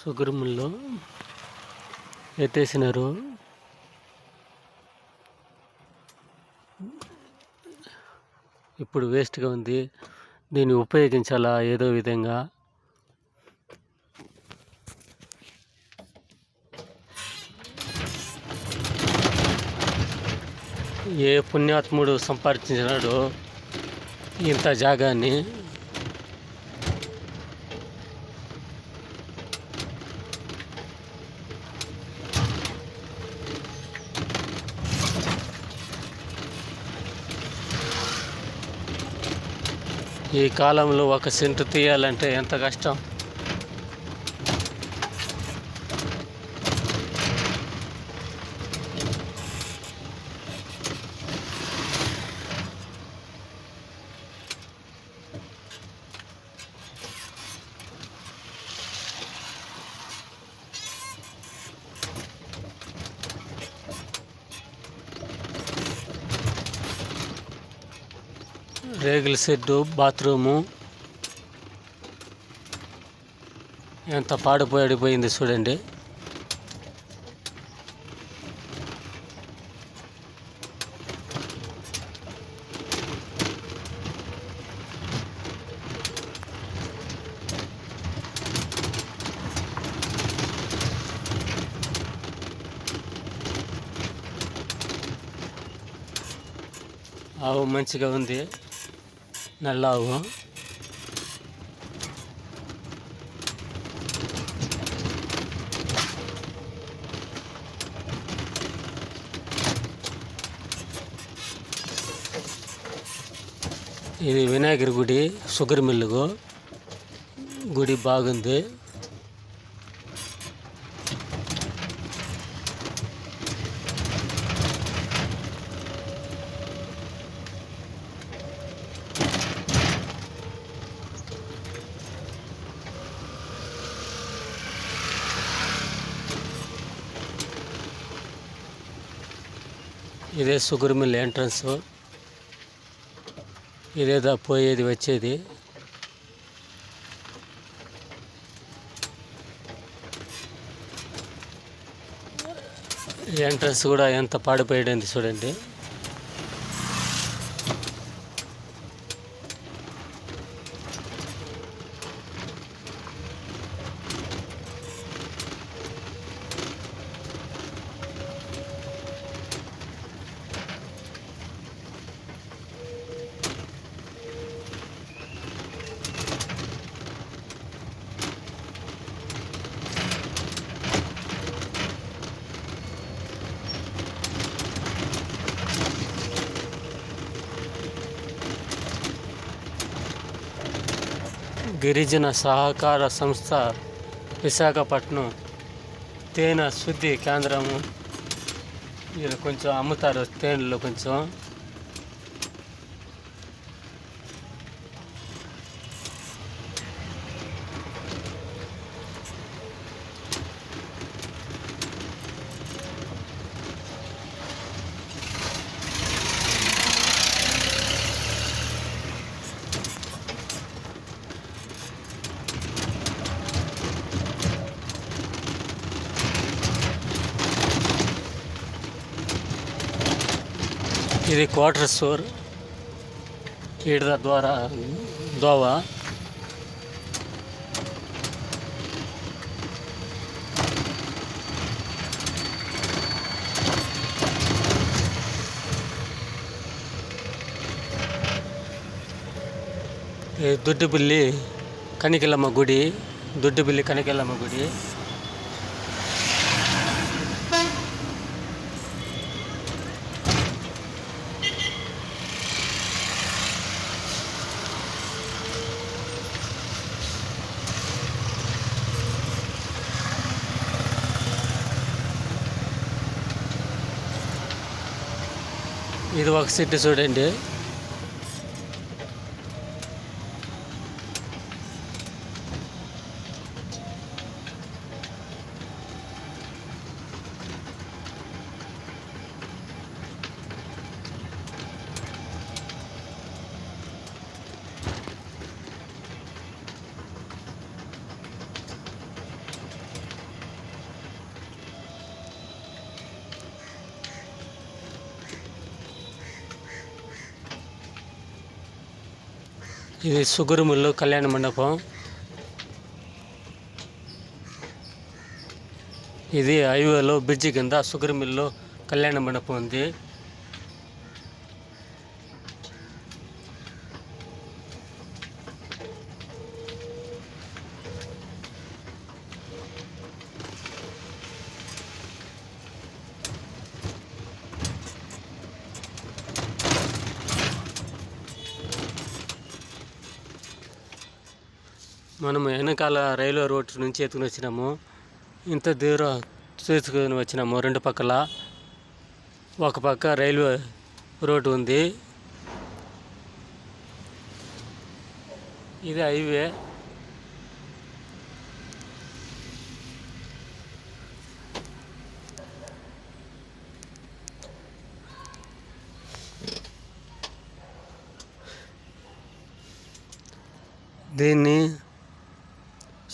సుగ్రముల్లో ఎత్తేసినారు. ఇప్పుడు వేస్ట్గా ఉంది. దీన్ని ఉపయోగించాలా? ఏదో విధంగా. ఏ పుణ్యాత్ముడు సంపాదించినాడో ఇంత జాగాన్ని ఈ కాలంలో ఒక సెంటు తీయాలంటే ఎంత కష్టం? రేగుల షెడ్డు బాత్రూము. ఎంత పాడిపోయాడిపోయింది చూడండి. ఆవు మంచిగా ఉంది. నల్ల ఆవు ఇది వినాయకుడి గుడి షుగర్ మిల్లుకు గుడి బాగుంది ఇదే షుగర్ మిల్ ఎంట్రన్స్. ఇదేదా పోయేది వచ్చేది. ఎంట్రన్స్ కూడా ఎంత పాడిపోయాడింది చూడండి. గిరిజన సహకార సంస్థ విశాఖపట్నం తేనె శుద్ధి కేంద్రము. వీళ్ళు కొంచెం అమ్ముతారు తేనెలు కొంచెం. ఇది క్వార్టర్ స్టోర్ ఈడ ద్వారా దోవ. ఈ దుడ్డుబిల్లి గుడి. దుడ్డుబిల్లి కనికెళ్ళమ్మ గుడి. ఇది ఒక సెట్ చూడండి ఇది షుగర్ మిల్లు కళ్యాణ మండపం. ఇది హైవేలో బ్రిడ్జి కింద సుగురుమిల్లు మిల్లు కళ్యాణ మండపం ఉంది. మనం వెనకాల రైల్వే రోడ్ నుంచి ఎత్తుకుని వచ్చినాము. ఇంత దూరం తీసుకుని వచ్చినాము రెండు పక్కల. ఒక పక్క రైల్వే రోడ్డు ఉంది. ఇది హైవే. దీన్ని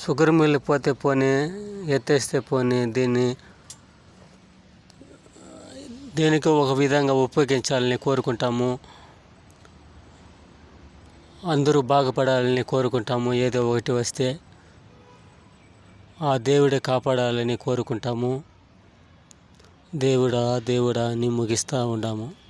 షుగర్ మిల్ పోతే పోనీ ఎత్తేస్తే పోనీ దీన్ని దేనికి ఒక విధంగా ఉపయోగించాలని కోరుకుంటాము. అందరూ బాగుపడాలని కోరుకుంటాము. ఏదో ఒకటి వస్తే ఆ దేవుడే కాపాడాలని కోరుకుంటాము. దేవుడా దేవుడా అని ముగిస్తూ ఉన్నాము.